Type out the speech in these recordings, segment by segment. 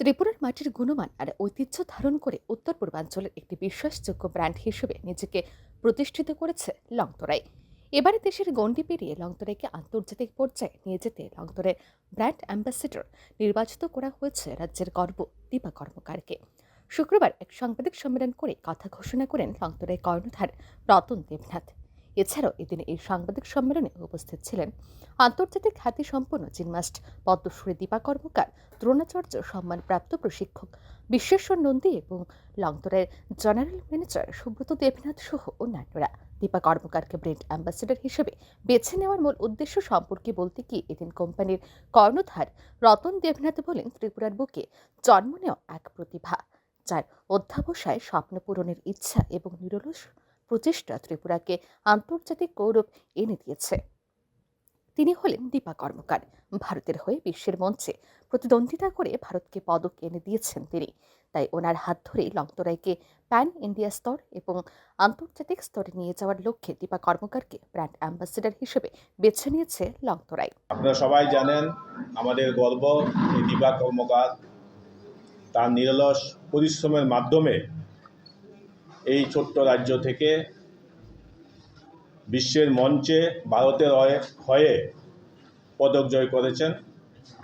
ত্রিপুরার মাটির গুণমান আর ঐতিহ্য ধারণ করে উত্তর পূর্বাঞ্চলের একটি বিশ্বাসযোগ্য ব্র্যান্ড হিসেবে নিজেকে প্রতিষ্ঠিত করেছে লংতরাই। এবারে দেশের গণ্ডি পেরিয়ে লংতরাইকে আন্তর্জাতিক পর্যায়ে নিয়ে যেতে লংতরের ব্র্যান্ড অ্যাম্বাসেডর নির্বাচিত করা হয়েছে রাজ্যের গর্ব দীপা কর্মকারকে। শুক্রবার এক সাংবাদিক সম্মেলন করে কথা ঘোষণা করেন লংতরাই কর্ণধার রতন দেবনাথ। এছাড়াও এদিন এই সাংবাদিক সম্মেলনে উপস্থিত ছিলেন আন্তর্জাতিক খ্যাতিসম্পন্ন জিমনাস্ট পদ্মশ্রী দীপা কর্মকার, দ্রোণাচার্য সম্মানপ্রাপ্ত প্রশিক্ষক বিশ্বেশ্বর নন্দী এবং লংতরের জেনারেল ম্যানেজার সুব্রত দেবনাথ সহ অন্যান্যরা। দীপা কর্মকারকে ব্র্যান্ড অ্যাম্বাসেডর হিসেবে বেছে নেওয়ার মূল উদ্দেশ্য সম্পর্কে বলতে গিয়ে এদিন কোম্পানির কর্ণধার রতন দেবনাথ বলেন, ত্রিপুরার বুকে জন্ম নেওয়া এক প্রতিভা, যার অধ্যাবসায় স্বপ্ন পূরণের ইচ্ছা এবং নিরলস প্রচেষ্টা ত্রিপুরাকে আন্তর্জাতিক গৌরব এনে দিয়েছে। তিনি হলেন দীপা কর্মকার, ভারতের হয়ে বিশ্বের মঞ্চে প্রতিদ্বন্দ্বিতা করে ভারতকে পদক এনে দিয়েছেন তিনি। তাই ওনার হাত ধরেই লংতরাইকে প্যান ইন্ডিয়া স্তর এবং আন্তর্জাতিক স্তরে নিয়ে যাওয়ার লক্ষ্যে দীপা কর্মকারকে ব্র্যান্ড অ্যাম্বাসেডর হিসেবে বেছে নিয়েছে লংতরাই। আপনারা সবাই জানেন আমাদের গর্ব দীপা কর্মকার। তার নিরলস পরিশ্রমের মাধ্যমে এই ছোট্ট রাজ্য থেকে বিশ্বের মঞ্চে ভারতের হয়ে- পদক জয় করেছেন।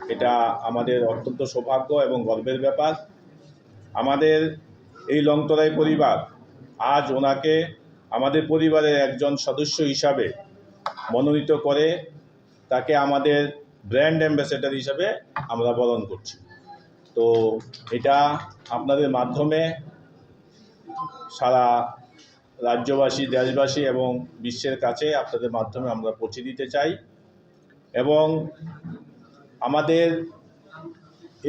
এটা আমাদের অত্যন্ত সৌভাগ্য এবং গর্বের ব্যাপার। আমাদের এই লংতরাই পরিবার আজ ওনাকে আমাদের পরিবারের একজন সদস্য হিসাবে মনোনীত করে তাকে আমাদের ব্র্যান্ড অ্যাম্বাসেডর হিসাবে আমরা বরণ করছি। তো এটা আপনাদের মাধ্যমে সারা রাজ্যবাসী, দেশবাসী এবং বিশ্বের কাছে আপনাদের মাধ্যমে আমরা পৌঁছে দিতে চাই এবং আমাদের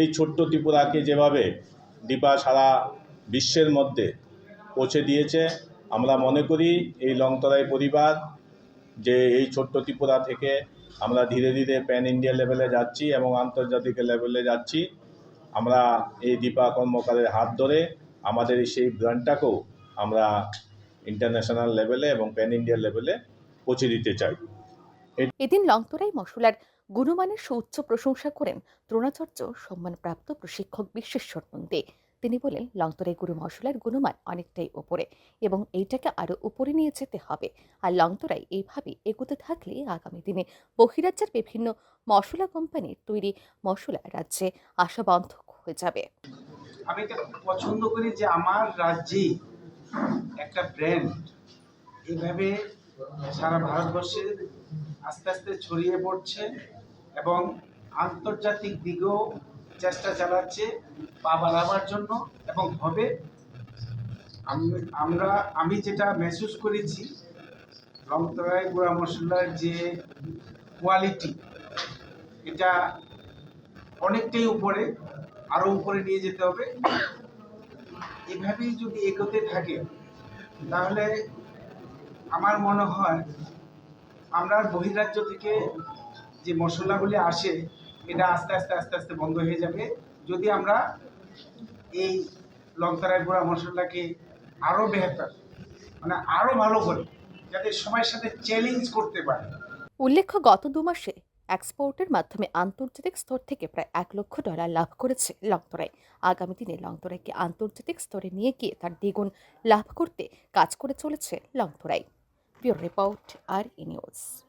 এই ছোট্ট ত্রিপুরাকে যেভাবে দীপা সারা বিশ্বের মধ্যে পৌঁছে দিয়েছে, আমরা মনে করি এই লংতরাই পরিবার যে এই ছোট্ট ত্রিপুরা থেকে আমরা ধীরে ধীরে প্যান ইন্ডিয়া লেভেলে যাচ্ছি এবং আন্তর্জাতিক লেভেলে যাচ্ছি। আমরা এই দীপা কর্মকারের হাত ধরে আমাদের সেই ব্র্যান্ডটাকেও আমরা ইন্টারন্যাশনাল লেভেলে এবং প্যান ইন্ডিয়া লেভেলে পৌঁছে দিতে চাই। এদিন লংতরাই মশলার গুণমানের সুউচ্চ প্রশংসা করেন দ্রোণাচার্য সম্মানপ্রাপ্ত প্রশিক্ষক বিশ্বেশ্বর নন্দী। তিনি বলেন, লংতরাই গুরু মশলার গুণমান অনেকটাই উপরে এবং এইটাকে আরও উপরে নিয়ে যেতে হবে। আর লংতরাই এইভাবে এগোতে থাকলে আগামী দিনে বহিরাজ্যের বিভিন্ন মশলা কোম্পানির তৈরি মশলা রাজ্যে আসা বন্ধ হয়ে যাবে। আমি এটা পছন্দ করি যে আমার রাজ্যে একটা ব্র্যান্ড এইভাবে সারা ভারতবর্ষে আস্তে আস্তে ছড়িয়ে পড়ছে এবং আন্তর্জাতিক দিকেও চেষ্টা চালাচ্ছে পা বাড়াবার জন্য এবং হবে। আমরা, আমি যেটা মেহসুস করেছি রংতরাই গুঁড়া মশলার যে কোয়ালিটি এটা অনেকটাই উপরে। আরও উপরে নিয়ে যেতে হবে। এভাবেই যদি এগোতে থাকে, তাহলে আমার মনে হয় আমরা বহিরাজ্য থেকে যে মশলাগুলি আসে, এটা আস্তে আস্তে আস্তে আস্তে বন্ধ হয়ে যাবে। যদি আমরা এই লঙ্কারায় গুঁড়া মশলাকে আরও বেহতর মানে আরও ভালো করে, যাতে সময়ের সাথে চ্যালেঞ্জ করতে পারে। উল্লেখ্য, গত দু মাসে এক্সপোর্টের মাধ্যমে আন্তর্জাতিক স্তর থেকে প্রায় এক লক্ষ ডলার লাভ করেছে লংতরাই। আগামী দিনে লংতরাইকে আন্তর্জাতিক স্তরে নিয়ে গিয়ে তার দ্বিগুণ লাভ করতে কাজ করে চলেছে লংতরাই। ব্যুরো রিপোর্ট আর ই নিউজ।